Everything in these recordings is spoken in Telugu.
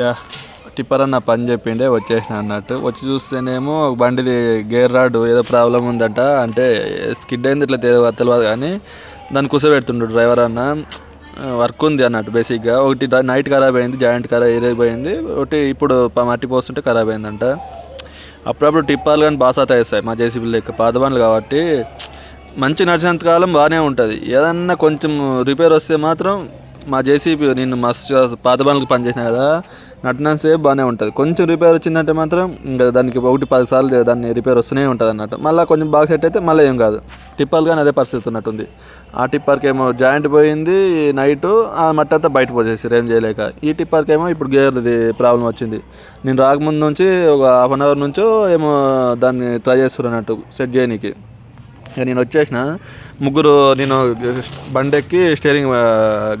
యా టిప్పర్ అన్న పని చెప్పిండే వచ్చేసిన అన్నట్టు. వచ్చి చూస్తేనేమో బండిది గేర్ రాడ్ ఏదో ప్రాబ్లం ఉందట. అంటే స్కిడ్ అయింది ఇట్లా తెలియదు తెలియదు కానీ దాన్ని కూర్చోబెడుతుండు డ్రైవర్ అన్న. వర్క్ ఉంది అన్నట్టు బేసిక్గా. ఒకటి నైట్ ఖరాబ్ అయింది జాయింట్ ఖరాబ్ ఇరిగిపోయింది ఒకటి ఇప్పుడు మట్టి పోస్తుంటే ఖరాబ్ అయిందంట. అప్పుడప్పుడు టిప్పాలు కానీ బాగా సతాయిస్తాయి మా జేసీబీ లెక్క. పాత బండ్లు కాబట్టి మంచి నడిచినంత కాలం బాగానే ఉంటుంది. ఏదన్నా కొంచెం రిపేర్ వస్తే మాత్రం మా జేసీబీ నేను మస్తు పాత బండ్లకు పనిచేసిన కదా సేపు బాగానే ఉంటుంది. కొంచెం రిపేర్ వచ్చిందంటే మాత్రం ఇంకా దానికి ఒకటి పది సార్లు దాన్ని రిపేర్ వస్తూనే ఉంటుంది అన్నట్టు. మళ్ళీ కొంచెం బాగా సెట్ అయితే మళ్ళీ ఏం కాదు. టిప్పర్ కానీ అదే పరిస్థితి ఉన్నట్టుంది. ఆ టిప్పర్కి ఏమో జాయింట్ పోయింది నైట్ ఆ మట్టి అంతా బయట పోసేసారు ఏం చేయలేక. ఈ టిప్పర్కి ఏమో ఇప్పుడు గేర్ది ప్రాబ్లం వచ్చింది. నేను రాకముందు నుంచి ఒక హాఫ్ అన్ అవర్ నుంచో ఏమో దాన్ని ట్రై చేస్తున్నారు అన్నట్టు సెట్ చేయనీకి. ఇక నేను వచ్చేసిన. ముగ్గురు నేను బండెక్కి స్టీరింగ్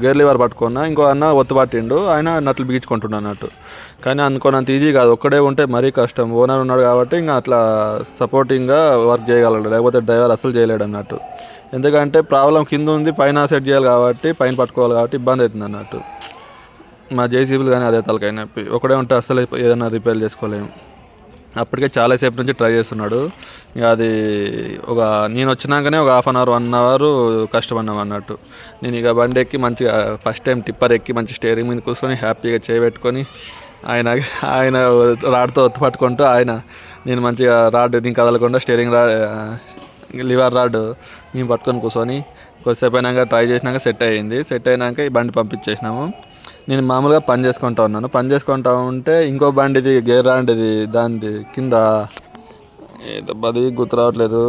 గేర్ లివర్ పట్టుకున్నా. ఇంకో అన్న ఒత్తు పట్టిండు. ఆయన నట్లు బిగించుకుంటున్నా అన్నట్టు. కానీ అనుకోనంత ఈజీ కాదు. ఒక్కడే ఉంటే మరీ కష్టం. ఓనర్ ఉన్నాడు కాబట్టి ఇంకా అట్లా సపోర్టింగ్గా వర్క్ చేయగలడు. లేకపోతే డ్రైవర్ అసలు చేయలేడు అన్నట్టు. ఎందుకంటే ప్రాబ్లం కింద ఉంది పైన సెట్ చేయాలి కాబట్టి పైన పట్టుకోవాలి కాబట్టి ఇబ్బంది అవుతుంది అన్నట్టు. మా జేసీబీలు కానీ అదే తలకాయ నొప్పి. ఒకడే ఉంటే అసలు ఏదైనా రిపేర్ చేసుకోలేము. అప్పటికే చాలాసేపు నుంచి ట్రై చేస్తున్నాడు. ఇక అది ఒక నేను వచ్చినాకనే ఒక half an hour one hour కష్టపడినాం అన్నట్టు. నేను ఇక బండి ఎక్కి మంచిగా ఫస్ట్ టైం టిప్పర్ ఎక్కి మంచి స్టేరింగ్ మీద కూర్చొని హ్యాపీగా చేయబెట్టుకొని ఆయన ఆయన రాడ్తో ఒత్తుపట్టుకుంటూ ఆయన నేను మంచిగా రాడ్ నేను కదలకుండా స్టేరింగ్ రా లివర్ రాడ్ మేము పట్టుకొని కూర్చొని కొద్దిసేపు అయినాక ట్రై చేసినాక సెట్ అయ్యింది. సెట్ అయినాక ఈ బండి పంపించేసినాము. నేను మామూలుగా పని చేసుకుంటా ఉన్నాను. పని చేసుకుంటా ఉంటే ఇంకో బండిది గేర్ రాంటిది దానిది కింద ఏదో అది గుర్తు రావట్లేదు.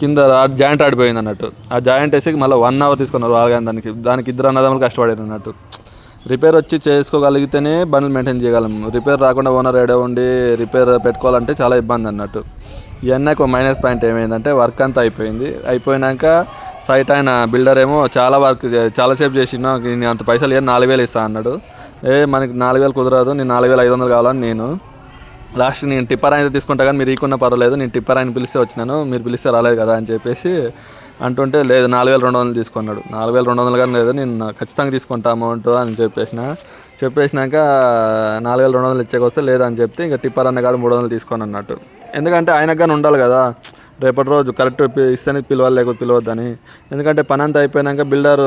కింద జాయింట్ ఆడిపోయింది అన్నట్టు. ఆ జాయింట్ వేసి మళ్ళీ వన్ అవర్ తీసుకున్నారు వాళ్ళని దానికి. దానికి ఇద్దరు అన్నదమ్ములు కష్టపడారు అన్నట్టు. రిపేర్ వచ్చి చేసుకోగలిగితేనే బండ్లు మెయింటైన్ చేయగలం. రిపేర్ రాకుండా ఓనర్ ఏడో ఉండి రిపేర్ పెట్టుకోవాలంటే చాలా ఇబ్బంది అన్నట్టు. ఇవన్నీ ఒక మైనస్ పాయింట్ ఏమైందంటే వర్క్ అంతా అయిపోయింది. అయిపోయినాక సైట్ ఆయన బిల్డర్ ఏమో చాలా వర్క్ చే- చాలాసేపు చేసిన నేను అంత పైసలు ఏం నాలుగు వేలు ఇస్తా అన్నాడు. ఏ మనకి నాలుగు వేలు కుదరదు నేను నాలుగు వేల ఐదు వందలు కావాలని నేను. లాస్ట్ నేను టిప్పర్ ఆయన తీసుకుంటా కానీ మీరు ఈకున్న పర్వాలేదు నేను టిప్పర్ ఆయన పిలిస్తే వచ్చినాను మీరు పిలిస్తే రాలేదు కదా అని చెప్పేసి అంటుంటే లేదు నాలుగు వేల రెండు వందలు తీసుకున్నాడు. నాలుగు వేల రెండు వందలు కానీ లేదు నేను ఖచ్చితంగా తీసుకుంటా అమౌంట్ అని చెప్పేసిన. చెప్పేసినాక నాలుగు వేల రెండు వందలు ఇచ్చేకొస్తే లేదని చెప్తే ఇంకా టిప్పర్ అన్న కాడ మూడు వందలు తీసుకొని అన్నట్టు. ఎందుకంటే ఆయనకు కానీ ఉండాలి కదా. రేపటి రోజు కరెక్ట్ ఇస్తేనే పిలవాలి లేకపోతే పిలవద్దని. ఎందుకంటే పని అంతా అయిపోయినాక బిల్డర్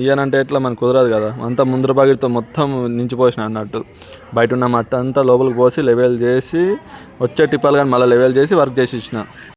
ఇయ్యనంటే ఎట్లా మనకు కుదరదు కదా. అంతా ముందర బాగిరితో మొత్తం నించిపోసిన అన్నట్టు. బయట ఉన్న మట్ట అంతా లోపలికి పోసి లెవెల్ చేసి వచ్చే టిప్పాలు కానీ మళ్ళీ లెవెల్ చేసి వర్క్ చేసి ఇచ్చిన.